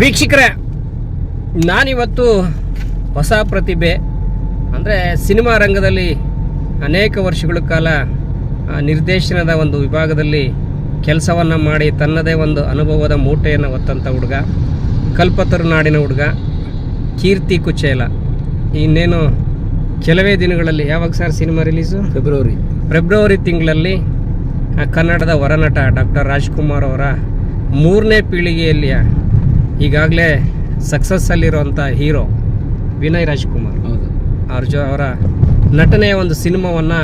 ವೀಕ್ಷಕರೇ ನಾನಿವತ್ತು ಹೊಸ ಪ್ರತಿಭೆ ಅಂದರೆ ಸಿನಿಮಾ ರಂಗದಲ್ಲಿ ಅನೇಕ ವರ್ಷಗಳ ಕಾಲ ನಿರ್ದೇಶನದ ಒಂದು ವಿಭಾಗದಲ್ಲಿ ಕೆಲಸವನ್ನು ಮಾಡಿ ತನ್ನದೇ ಒಂದು ಅನುಭವದ ಮೂಟೆಯನ್ನು ಹೊತ್ತಂಥ ಹುಡುಗ ಕಲ್ಪತರು ನಾಡಿನ ಹುಡುಗ ಕೀರ್ತಿ ಕುಚೇಲ. ಇನ್ನೇನು ಕೆಲವೇ ದಿನಗಳಲ್ಲಿ ಯಾವಾಗ sir cinema release? February. February ತಿಂಗಳಲ್ಲಿ ಕನ್ನಡದ ಹೊರನಟ ಡಾಕ್ಟರ್ ರಾಜ್ಕುಮಾರ್ ಅವರ ಮೂರನೇ ಪೀಳಿಗೆಯಲ್ಲಿ ಈಗಾಗಲೇ ಸಕ್ಸಸ್ಸಲ್ಲಿರುವಂಥ ಹೀರೋ ವಿನಯ್ ರಾಜ್ಕುಮಾರ್. ಹೌದು. ಅವ್ರ ಜೊ ಅವರ ನಟನೆಯ ಒಂದು ಸಿನಿಮಾವನ್ನು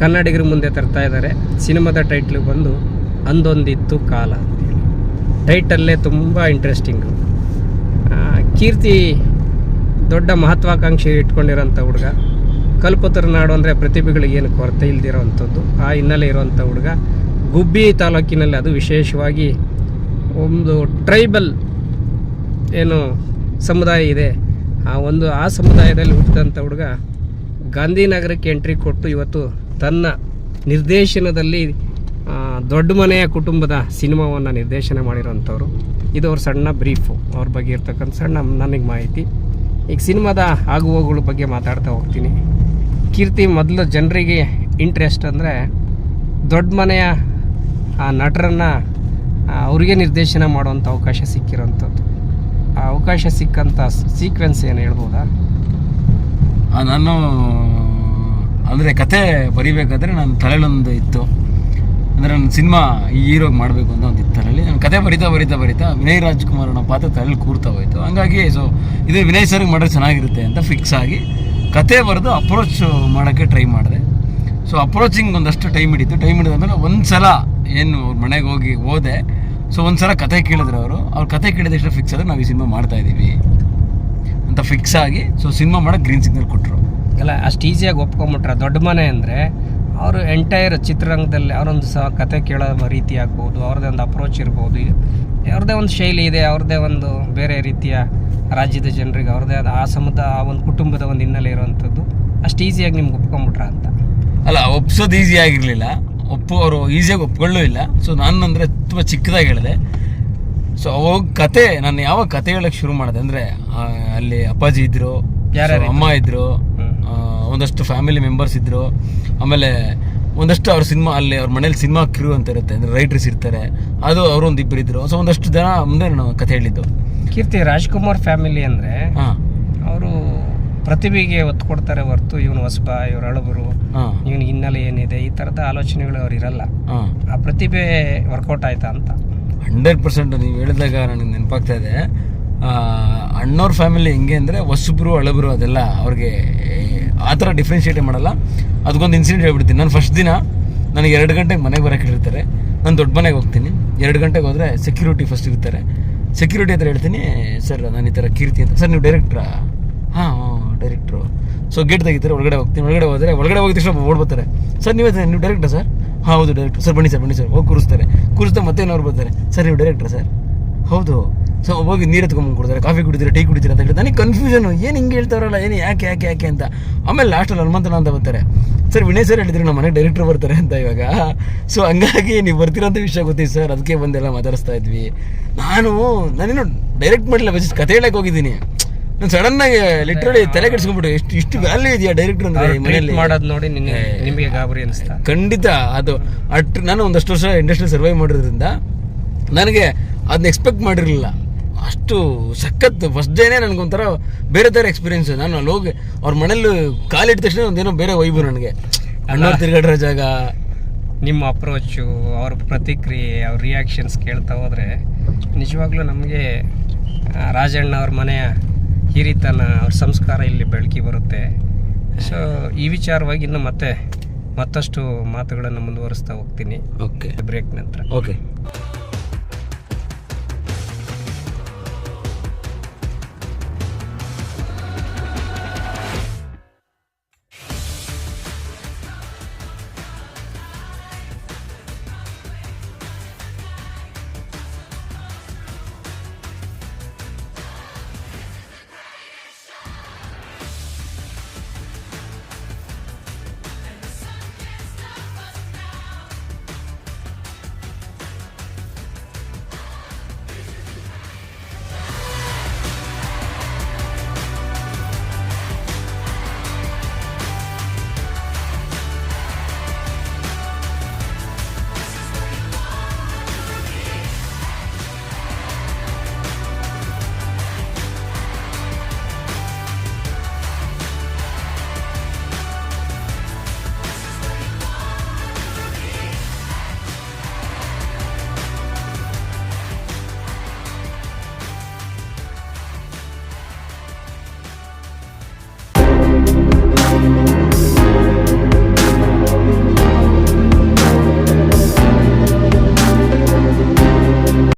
ಕನ್ನಡಿಗರ ಮುಂದೆ ತರ್ತಾ ಇದ್ದಾರೆ. ಸಿನಿಮಾದ ಟೈಟ್ಲು ಬಂದು ಅಂದೊಂದಿತ್ತು ಕಾಲ ಅಂತೇಳಿ. ಟೈಟಲ್ಲೇ ತುಂಬ ಇಂಟ್ರೆಸ್ಟಿಂಗು ಕೀರ್ತಿ ದೊಡ್ಡ ಮಹತ್ವಾಕಾಂಕ್ಷೆ ಇಟ್ಕೊಂಡಿರೋಂಥ ಹುಡುಗ. ಕಲ್ಪತರ ನಾಡು ಅಂದರೆ ಪ್ರತಿಭೆಗಳಿಗೆ ಏನು ಕೊರತೆ ಇಲ್ದಿರೋವಂಥದ್ದು ಆ ಹಿನ್ನೆಲೆ ಇರುವಂಥ ಹುಡುಗ ಗುಬ್ಬಿ ತಾಲೂಕಿನಲ್ಲಿ ಅದು ವಿಶೇಷವಾಗಿ ಒಂದು ಟ್ರೈಬಲ್ ಏನು ಸಮುದಾಯ ಇದೆ, ಆ ಒಂದು, ಆ ಸಮುದಾಯದಲ್ಲಿ ಹುಟ್ಟಿದಂಥ ಹುಡುಗ ಗಾಂಧಿನಗರಕ್ಕೆ ಎಂಟ್ರಿ ಕೊಟ್ಟು ಇವತ್ತು ತನ್ನ ನಿರ್ದೇಶನದಲ್ಲಿ ದೊಡ್ಡ ಮನೆಯ ಕುಟುಂಬದ ಸಿನಿಮಾವನ್ನು ನಿರ್ದೇಶನ ಮಾಡಿರೋಂಥವ್ರು ಇದು ಅವ್ರ ಸಣ್ಣ ಬ್ರೀಫು ಅವ್ರ ಬಗ್ಗೆ ಇರ್ತಕ್ಕಂಥ ಸಣ್ಣ ನನಗೆ ಮಾಹಿತಿ. ಈಗ ಸಿನಿಮಾದ ಆಗುವಗಳ ಬಗ್ಗೆ ಮಾತಾಡ್ತಾ ಹೋಗ್ತೀನಿ. ಕೀರ್ತಿ ಮೊದಲು ಜನರಿಗೆ ಇಂಟ್ರೆಸ್ಟ್ ಅಂದರೆ ದೊಡ್ಡ ಮನೆಯ, ಆ, ನಟರನ್ನು ಅವರಿಗೆ ನಿರ್ದೇಶನ ಮಾಡುವಂಥ ಅವಕಾಶ ಸಿಕ್ಕಿರೋಂಥದ್ದು ಅವಕಾಶ ಸಿಕ್ಕಂಥ ಸೀಕ್ವೆನ್ಸ್ ಏನು ಹೇಳ್ಬೋದಾ? ನಾನು, ಅಂದರೆ ಕತೆ ಬರಿಬೇಕಾದ್ರೆ ನನ್ನ ತಲೆಯಲ್ಲೊಂದು ಇತ್ತು. ಅಂದರೆ ನನ್ನ ಸಿನಿಮಾ ಈ ಹೀರೋಗೆ ಮಾಡಬೇಕು ಅಂತ ಒಂದು ಇತ್ತು ತಲೆಯಲ್ಲಿ ನಾನು ಕತೆ ಬರಿತಾ ಬರಿತಾ ಬರಿತಾ ವಿನಯ್ ರಾಜ್ಕುಮಾರ್ ಅನ್ನೋ ಪಾತ್ರ ತಲೆಯಲ್ಲಿ ಕೂರ್ತಾ ಹೋಯಿತು. ಹಂಗಾಗಿ ಸೊ ಇದು ವಿನಯ್ ಸರ್ಗೆ ಮಾಡಿದ್ರೆ ಚೆನ್ನಾಗಿರುತ್ತೆ ಅಂತ ಫಿಕ್ಸ್ ಆಗಿ ಕತೆ ಬರೆದು ಅಪ್ರೋಚ್ ಮಾಡೋಕ್ಕೆ ಟ್ರೈ ಮಾಡಿದೆ. ಸೊ ಅಪ್ರೋಚಿಂಗ್ ಒಂದಷ್ಟು ಟೈಮ್ ಹಿಡಿತು. ಟೈಮ್ ಹಿಡಿದಾದ್ಮೇಲೆ ಒಂದು ಸಲ ಏನು ಅವ್ರ ಮನೆಗೆ ಹೋಗಿ ಹೋದೆ. ಸೊ ಒಂದು ಸಲ ಕತೆ ಕೇಳಿದ್ರು ಅವರು. ಅವ್ರ ಕತೆ ಕೇಳಿದಷ್ಟು ಫಿಕ್ಸ್ ಆದ್ರೆ ನಾವು ಈ ಸಿನಿಮಾ ಮಾಡ್ತಾ ಇದ್ದೀವಿ ಅಂತ ಫಿಕ್ಸ್ ಆಗಿ ಸೊ ಸಿನಿಮಾ ಮಾಡೋಕೆ ಗ್ರೀನ್ ಸಿಗ್ನಲ್ ಕೊಟ್ಟರು ಅಲ್ಲ ಅಷ್ಟು ಈಸಿಯಾಗಿ ಒಪ್ಕೊಂಬಿಟ್ರೆ. ದೊಡ್ಡ ಮನೆ ಅಂದರೆ ಅವರು ಎಂಟೈರ್ ಚಿತ್ರರಂಗದಲ್ಲಿ ಅವರೊಂದು ಸಹ ಕತೆ ಕೇಳೋ ರೀತಿ ಆಗ್ಬೋದು ಅವ್ರದ್ದೇ ಒಂದು ಅಪ್ರೋಚ್ ಇರ್ಬೋದು. ಅವ್ರದ್ದೇ ಒಂದು ಶೈಲಿ ಇದೆ ಅವ್ರದ್ದೇ ಒಂದು ಬೇರೆ ರೀತಿಯ ರಾಜ್ಯದ ಜನರಿಗೆ ಅವ್ರದ್ದೇ ಆದ ಆ ಸಮುದ ಆ ಒಂದು ಕುಟುಂಬದ ಒಂದು ಹಿನ್ನೆಲೆ ಇರುವಂಥದ್ದು ಅಷ್ಟು ಈಸಿಯಾಗಿ ನಿಮ್ಗೆ ಒಪ್ಕೊಂಬಿಟ್ರ ಅಂತ. ಅಲ್ಲ ಒಪ್ಸೋದು ಈಸಿ ಆಗಿರಲಿಲ್ಲ. ಒಪ್ಪು ಅವರು ಈಸಿಯಾಗಿ ಒಪ್ಕೊಳ್ಳೂ ಇಲ್ಲ. ಸೊ ನಾನು ಅಂದರೆ ತುಂಬ ಚಿಕ್ಕದಾಗಿ ಹೇಳಿದೆ ಸೊ ಅವಾಗ ಕತೆ ನಾನು ಯಾವಾಗ ಕತೆ ಹೇಳಕ್ಕೆ ಶುರು ಮಾಡಿದೆ ಅಂದರೆ ಅಲ್ಲಿ ಅಪ್ಪಾಜಿ ಇದ್ದರು ಯಾರ್ಯಾರು ಅಮ್ಮ ಇದ್ದರು ಒಂದಷ್ಟು ಫ್ಯಾಮಿಲಿ ಮೆಂಬರ್ಸ್ ಇದ್ದರು ಆಮೇಲೆ ಒಂದಷ್ಟು ಅವ್ರ ಸಿನಿಮಾ ಅಲ್ಲಿ ಅವ್ರ ಮನೇಲಿ ಸಿನಿಮಾ ಕ್ರೂ ಅಂತ ಇರುತ್ತೆ ಅಂದರೆ ರೈಟರ್ಸ್ ಇರ್ತಾರೆ ಅದು ಅವರು ಒಂದು ಇಬ್ಬರು ಇದ್ದರು ಸೊ ಒಂದಷ್ಟು ಜನ ಮುಂದೆ ನಾನು ಕತೆ ಹೇಳಿದ್ದು. ಕೀರ್ತಿ ರಾಜ್ಕುಮಾರ್ ಫ್ಯಾಮಿಲಿ ಅಂದರೆ ಹಾಂ. ಅವರು ಪ್ರತಿಭೆಗೆ ಒತ್ತು ಕೊಡ್ತಾರೆ ಹೊರತು ಇವನು ಹೊಸಬ ಇವ್ರ ಅಳಬರು ಇವನ್ ಹಿನ್ನೆಲೆ ಏನಿದೆ ಈ ತರದ ಆಲೋಚನೆಗಳು ಅವ್ರು ಇರಲ್ಲ. ಹಾಂ. ಆ ಪ್ರತಿಭೆ ವರ್ಕೌಟ್ ಆಯ್ತಾ ಅಂತ. ಹಂಡ್ರೆಡ್ ಪರ್ಸೆಂಟ್ ನೀವು ಹೇಳಿದಾಗ ನನಗೆ ನೆನಪಾಗ್ತಾ ಇದೆ. ಅಣ್ಣವ್ರ ಫ್ಯಾಮಿಲಿ ಹೆಂಗೆ ಅಂದರೆ ಹೊಸಬ್ರು ಹಳಬರು ಅದೆಲ್ಲ ಅವ್ರಿಗೆ ಆ ಥರ ಡಿಫ್ರೆನ್ಷಿಯೇಟ್ ಮಾಡಲ್ಲ. ಅದಕ್ಕೊಂದು ಇನ್ಸಿಡೆಂಟ್ ಹೇಳ್ಬಿಡ್ತೀನಿ. ನಾನು ಫಸ್ಟ್ ದಿನ ನನಗೆ ಎರಡು ಗಂಟೆಗೆ ಮನೆಗೆ ಬರೋಕೆ ಹೇಳಿರ್ತಾರೆ. ನಾನು ದೊಡ್ಡ ಮನೆಗೆ ಹೋಗ್ತೀನಿ. ಎರಡು ಗಂಟೆಗೆ ಹೋದರೆ ಸೆಕ್ಯೂರಿಟಿ ಫಸ್ಟ್ ಇರ್ತಾರೆ. ಸೆಕ್ಯೂರಿಟಿ ಹತ್ರ ಹೇಳ್ತೀನಿ ಸರ್ ನಾನು ಈ ಥರ ಕೀರ್ತಿ ಅಂತ. ಸರ್ ನೀವು ಡೈರೆಕ್ಟ್ರು ಸೊ ಗೇಟ್ ತೆಗಿತಾರೆ, ಒಳಗಡೆ ಹೋಗ್ತೀನಿ, ಒಳಗಡೆ ಹೋದರೆ, ಒಳಗಡೆ ಹೋಗಿದ ತಕ್ಷಣ ಓಡ್ಬರ್ತಾರೆ ಸರ್ ನೀವೇ ನೀವು ಡೈರೆಕ್ಟರ್ ಸರ್ ಹೌದು ಡೈರೆಕ್ಟರ್ ಸರ್ ಬನ್ನಿ ಸರ್ ಬನ್ನಿ ಸರ್ ಹೋಗಿ ಕೂರಿಸ್ತಾರೆ. ಕೂರಿಸ್ತಾ ಮತ್ತೆ ಏನವ್ರು ಬರ್ತಾರೆ. ಸರ್ ನೀವು ಡೈರೆಕ್ಟರ್ ಸರ್ ಹೌದು. ಸೊ ಹೋಗಿ ನೀರು ಎತ್ಕೊಂಬಂದು ಕೊಡ್ತಾರೆ, ಕಾಫಿ ಕುಡಿತೀರಾ, ಟೀ ಕುಡಿತೀರಾ ಅಂತ ಹೇಳ್ತಾರೆ. ನನಗೆ ಕನ್ಫ್ಯೂಷನ್ ಏನು ಹಿಂಗೆ ಹೇಳ್ತಾರಲ್ಲ ಏನು ಯಾಕೆ ಯಾಕೆ ಯಾಕೆ ಅಂತ. ಆಮೇಲೆ ಲಾಸ್ಟಲ್ಲಿ ಹನುಮಂತನ ಅಂತ ಬರ್ತಾರೆ. ಸರ್ ವಿನಯ್ ಸರ್ ಹೇಳಿದ್ರು, ನಮ್ಮ ಮನೆಗೆ ಡೈರೆಕ್ಟರ್ ಬರ್ತಾರೆ ಅಂತ ಇವಾಗ. ಸೊ ಹಂಗಾಗಿ ನೀವು ಬರ್ತೀರಂತ ವಿಷಯ ಗೊತ್ತಿತ್ತು ಸರ್ ಅದಕ್ಕೆ ಬಂದೆಲ್ಲ ಮಾತಾಡಿಸ್ತಾ ಇದ್ವಿ. ನಾನು ನಾನೇನು ಡೈರೆಕ್ಟ್ ಮಾಡಿಲ್ಲ ಬಸ್ ಕತೆ ಹೇಳಕ್ಕೆ ಹೋಗಿದ್ದೀನಿ. ನಾನು ಸಡನ್ ಆಗಿ ಲಿಟ್ರಲಿ ತಲೆ ಕೆಡಿಸ್ಕೊಂಡ್ಬಿಟ್ಟು ಎಷ್ಟು ಇಷ್ಟು ವ್ಯಾಲ್ಯೂ ಇದೆಯಾ ಡೈರೆಕ್ಟರ್ ಅಂದ್ರೆ ಈ ಮನೆಯಲ್ಲಿ? ಮಾಡೋದು ನೋಡಿ ನಿನ್ನೆ ನಿಮಗೆ ಗಾಬರಿ ಅನಿಸ್ತಾ. ಖಂಡಿತ ಅದು ಅಟ್ ನಾನು ಒಂದಷ್ಟು ವರ್ಷ ಇಂಡಸ್ಟ್ರಿ ಸರ್ವೈವ್ ಮಾಡಿರೋದ್ರಿಂದ ನನಗೆ ಅದನ್ನ ಎಕ್ಸ್ಪೆಕ್ಟ್ ಮಾಡಿರಲಿಲ್ಲ. ಅಷ್ಟು ಸಖತ್ ಫಸ್ಟ್ ಡೇನೇ ನನಗೊಂಥರ ಬೇರೆ ಥರ ಎಕ್ಸ್ಪೀರಿಯನ್ಸ್ ನಾನು ಅಲ್ಲಿ ಹೋಗಿ ಅವ್ರ ಮನೇಲಿ ಕಾಲಿಟ್ಟ ತಕ್ಷಣ ಒಂದೇನೋ ಬೇರೆ ವೈಬು ನನಗೆ. ಅಣ್ಣ ತಿರುಗಾಡ್ರ ಜಾಗ. ನಿಮ್ಮ ಅಪ್ರೋಚು ಅವ್ರ ಪ್ರತಿಕ್ರಿಯೆ ಅವ್ರ ರಿಯಾಕ್ಷನ್ಸ್ ಕೇಳ್ತಾ ಹೋದರೆ ನಿಜವಾಗ್ಲೂ ನಮಗೆ ರಾಜಣ್ಣ ಅವ್ರ ಮನೆಯ ಹಿರಿತನ ಅವ್ರ ಸಂಸ್ಕಾರ ಇಲ್ಲಿ ಬೆಳಕಿ ಬರುತ್ತೆ. ಸೊ ಈ ವಿಚಾರವಾಗಿ ಇನ್ನು ಮತ್ತೆ ಮತ್ತಷ್ಟು ಮಾತುಗಳನ್ನು ಮುಂದುವರಿಸ್ತಾ ಹೋಗ್ತೀನಿ. ಓಕೆ ಬ್ರೇಕ್ ನಂತರ. ಓಕೆ